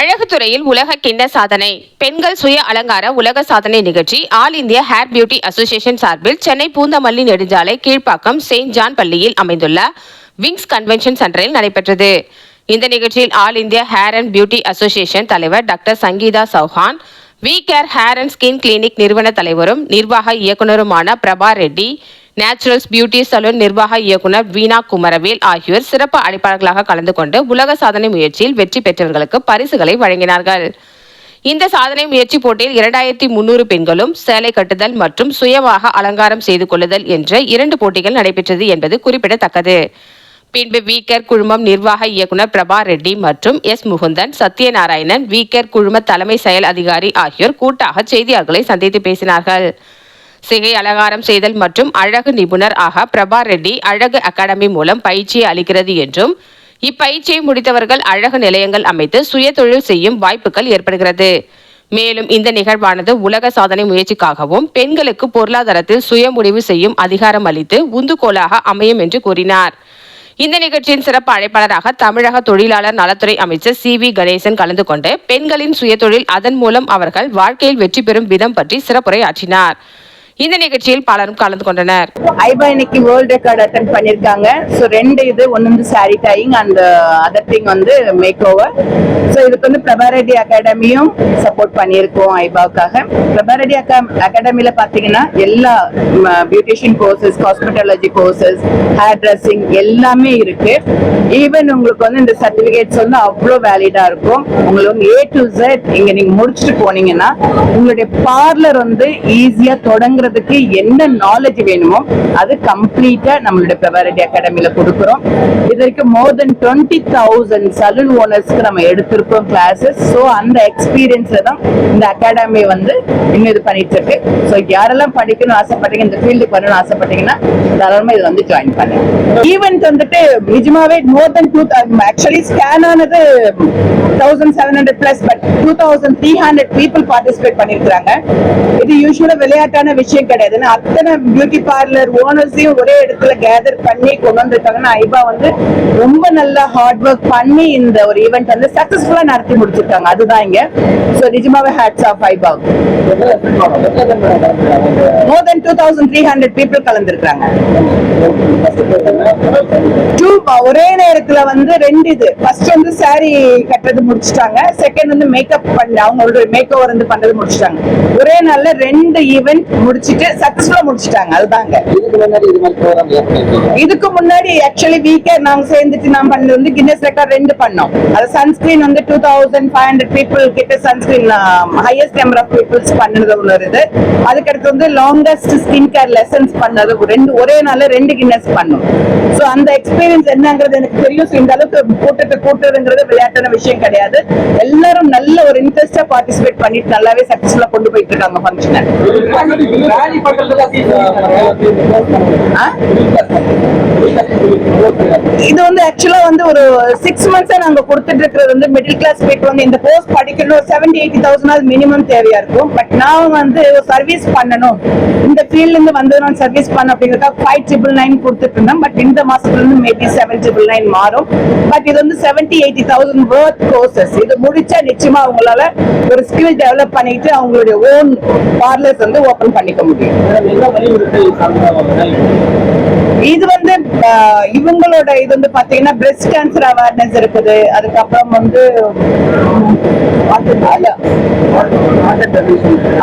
அழகுத்துறையில் உலக கிண்ண சாதனை பெண்கள் சுய அலங்கார உலக சாதனை நிகழ்ச்சி all India hair beauty association சார்பில் சென்னை பூந்தமல்லி நெடுஞ்சாலை கீழ்ப்பாக்கம் செயின்ட் ஜான் பள்ளியில் அமைந்துள்ள விங்ஸ் கன்வென்ஷன் சென்டரில் நடைபெற்றது. இந்த நிகழ்ச்சியில் all India hair and beauty association தலைவர் doctor Sangeetha Chauhan V care hair and skin clinic நிறுவன தலைவரும் நிர்வாக இயக்குனருமான Prabha Reddy naturals beauty salon நிர்வாக இயக்குனர் வீணா குமரவேல் ஆகியோர் சிறப்பு அழைப்பாளர்களாக கலந்து கொண்டு உலக சாதனை முயற்சியில் வெற்றி பெற்றவர்களுக்கு பரிசுகளை வழங்கினார்கள். இந்த சாதனை முயற்சி போட்டியில் இரண்டாயிரத்தி முன்னூறு பெண்களும் சேலை கட்டுதல் மற்றும் சுயமாக அலங்காரம் செய்து கொள்ளுதல் என்ற இரண்டு போட்டிகள் நடைபெற்றது என்பது குறிப்பிடத்தக்கது. பின்பு வீக்கர் குழுமம் நிர்வாக இயக்குனர் பிரபா ரெட்டி மற்றும் எஸ். முகுந்தன் சத்யநாராயணன் வீக்கர் குழும தலைமை செயல் அதிகாரி ஆகியோர் கூட்டாக செய்தியாளர்களை சந்தித்து பேசினார்கள். சிகை அலங்காரம் செய்தல் மற்றும் அழகு நிபுணர் ஆக பிரபா ரெட்டி அழகு அகாடமி மூலம் பயிற்சியை அளிக்கிறது என்றும் இப்பயிற்சியை முடித்தவர்கள் அழகு நிலையங்கள் அமைத்து சுய தொழில் செய்யும் வாய்ப்புகள் ஏற்படுகிறது. மேலும் இந்த நிகழ்வானது உலக சாதனை முயற்சிக்காகவும் பெண்களுக்கு பொருளாதாரத்தில் சுய முடிவு செய்யும் அதிகாரம் அளித்து உந்துகோலாக அமையும் என்று கூறினார். இந்த நிகழ்ச்சியின் சிறப்பு அழைப்பாளராக தமிழக தொழிலாளர் நலத்துறை அமைச்சர் சி. வி. கணேசன் கலந்து கொண்டு பெண்களின் சுயதொழில் அதன் மூலம் அவர்கள் வாழ்க்கையில் வெற்றி பெறும் விதம் பற்றி சிறப்புரை ஆற்றினார் இந்த நிகழ்ச்சியில் பலரும் கலந்து கொண்டனர். ஐபா இன்னைக்கு வேர்ல்ட் ரெக்கார்ட் அட்டன் பண்ணிருக்காங்க ஸோ ரெண்டு இது ஒன்று வந்து sari dyeing and other thing வந்து மேக் ஓவர் ஸோ இதுக்கு வந்து பிரபாரெட்டி அகாடமியும் சப்போர்ட் பண்ணியிருக்கோம் ஐபாவுக்காக. பிரபாரெட்டி அகா அகாடமியில் பார்த்தீங்கன்னா எல்லா beautician courses cosmetology courses hair dressing எல்லாமே இருக்கு. ஈவன் உங்களுக்கு வந்து இந்த சர்டிஃபிகேட்ஸ் வந்து அவ்வளோ வேலிடா இருக்கும். உங்களுக்கு ஏ டு ஜெட் இங்க நீங்க முடிச்சுட்டு போனீங்கன்னா உங்களுடைய பார்லர் வந்து ஈஸியா பண்றதுக்கு என்ன நாலேஜ் வேணுமோ அது கம்ப்ளீட்டா நம்மளுடைய பெவாரிட்டி அகாடமியில கொடுக்குறோம். இது வரைக்கும் more than twenty thousand salon ஓனர்ஸ்க்கு நம்ம எடுத்திருக்கோம் கிளாஸஸ் ஸோ அந்த எக்ஸ்பீரியன்ஸ்ல தான் இந்த அகாடமி வந்து இன்னும் இது பண்ணிட்டு இருக்கு ஸோ யாரெல்லாம் படிக்கணும்னு ஆசைப்பட்டீங்க இந்த ஃபீல்டுக்கு வரணும்னு ஆசைப்பட்டீங்கன்னா தாராளமா இது வந்து ஜாயின் பண்ணுங்க. ஈவெண்ட் வந்துட்டு நிஜமாவே more than two actually scan ஆனது thousand seven hundred plus but two thousand three hundred people participate பண்ணிருக்காங்க இது யூஸ்வலாக விளையாட்டான விஷயம். கிடையாது. ஏன்னா அத்தனை பியூட்டி பார்லர் ஓனர்ஸையும் ஒரே இடத்துல கேதர் பண்ணி கொண்டு வந்திருக்காங்கன்னா ஐபா வந்து ரொம்ப நல்லா ஹார்ட் ஒர்க் பண்ணி இந்த ஒரு ஈவெண்ட் வந்து சக்சஸ்ஃபுல்லா நடத்தி முடிச்சிருக்காங்க. அதுதான் இங்க. ஸோ நிஜமாவே hats off ஐபா. More than two thousand three hundred people கலந்துருக்காங்க. டூ ஒரே நேரத்துல வந்து ரெண்டு இது. ஃபர்ஸ்ட் வந்து சாரி கட்டுறது முடிச்சிட்டாங்க. செகண்ட் வந்து மேக்கப் பண்ண அவங்களோட மேக் ஓவர் வந்து பண்றது முடிச்சிட்டாங்க. ஒரே நாள்ல ரெண்டு ஈவெண்ட் ஈவென்ட் முடிச்சிட்டு சக்சஸ்ஃபுல்லா முடிச்சிட்டாங்க. அதுதாங்க. இதுக்கு முன்னாடி இது மாதிரி ப்ரோக்ராம் ஏற்படுத்தி இதுக்கு முன்னாடி ஆக்சுவலி வீக்கர் நாங்க சேர்ந்துட்டு நான் பண்ணது வந்து கின்னஸ் ரெக்கார்ட் ரெண்டு பண்ணோம். அது சன்ஸ்கிரீன் வந்து two thousand five hundred people கிட்ட sunscreen highest number of peoples பண்ணது ஒன்று இது. அதுக்கடுத்து வந்து லாங்கஸ்ட் ஸ்கின் கேர் லெசன்ஸ் பண்ணது ரெண்டு ஒரே நாள்ல ரெண்டு கின்னஸ் பண்ணோம். ஸோ அந்த எக்ஸ்பீரியன்ஸ் என்னங்கிறது எனக்கு தெரியும். So, இந்த அளவுக்கு கூட்டத்தை கூட்டுறதுங்கிறது விளையாட்டான விஷயம் கிடையாது. எல்லாரும் நல்ல ஒரு இன்ட்ரெஸ்டா பார்ட்டிசிபேட் பண்ணிட்டு நல்லாவே சக்சஸ்ஃபுல்லா கொண்டு போயிட்டு இருக்காங்க ஃபங்க்ஷனை ரேலி பண்றதுக்கு இது வந்து ஆக்சுவலா வந்து ஒரு சிக்ஸ் மந்த்ஸா நாங்க கொடுத்துட்டு இருக்கிறது வந்து மிடில் கிளாஸ் பீப்புள் வந்து இந்த கோர்ஸ் படிக்கணும். செவன்டி எயிட்டி தௌசண்ட் மினிமம் தேவையா இருக்கும். பட் நான் வந்து சர்வீஸ் பண்ணணும். இந்த ஃபீல்ட்ல இருந்து வந்து நான் சர்வீஸ் பண்ண அப்படிங்கிறதா ஃபைவ் ட்ரிபிள் நைன் கொடுத்துட்டு இருந்தேன். பட் இந்த மாசத்துல இருந்து மேபி செவன் ட்ரிபிள் நைன் மாறும். பட் இது வந்து seventy eighty thousand worth courses இது முடிச்சா நிச்சயமா அவங்களால ஒரு ஸ்கில் டெவலப் பண்ணிட்டு அவங்களுடைய ஓன் பார்லர்ஸ் வந்து ஓபன் பண்ணிக்க முடியும் இது வந்து இவங்களோட இது வந்து பாத்தீங்கன்னா பிரஸ்ட் கேன்சர் அவேர்னஸ் இருக்குது. அதுக்கப்புறம் வந்து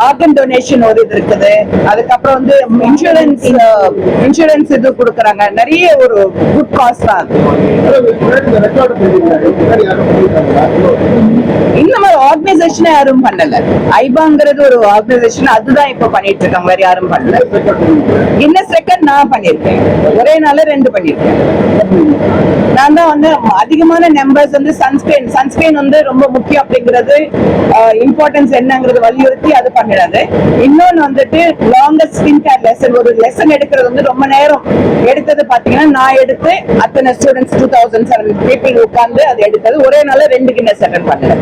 ஆர்கன் டொனேஷன் ஒரு இது இருக்குது. அதுக்கப்புறம் வந்து இன்சூரன்ஸ் இன்சூரன்ஸ் இது கொடுக்கறாங்க. நிறைய ஒரு குட் காஸ் தான். ஆர்கனைசேஷன் யாரும் பண்ணல. ஐபாங்கிறது ஒரு ஆர்கனைசேஷன் அதுதான் இப்ப பண்ணிட்டு இருக்காங்க வேற யாரும் பண்ணல. இன்ன செகண்ட் நான் பண்ணிருக்கேன். ஒரே நாள் ரெண்டு பண்ணிருக்கேன். நான் தான் வந்து அதிகமான நம்பர்ஸ் வந்து சன்ஸ்கிரீன் சன்ஸ்கிரீன் வந்து ரொம்ப முக்கியம் அப்படிங்கிறது இம்பார்ட்டன்ஸ் என்னங்கிறது வலியுறுத்தி அது பண்ணிடாது இன்னொன்னு வந்துட்டு லாங்கஸ்ட் ஸ்கின் கேர் லெசன் ஒரு லெசன் எடுக்கிறது வந்து ரொம்ப நேரம் எடுத்தது பாத்தீங்கன்னா நான் எடுத்து அத்தனை students two thousand seven people உட்கார்ந்து அது எடுத்தது. ஒரே நாள்ல ரெண்டு கின்னஸ் அட்டன் பண்ணேன்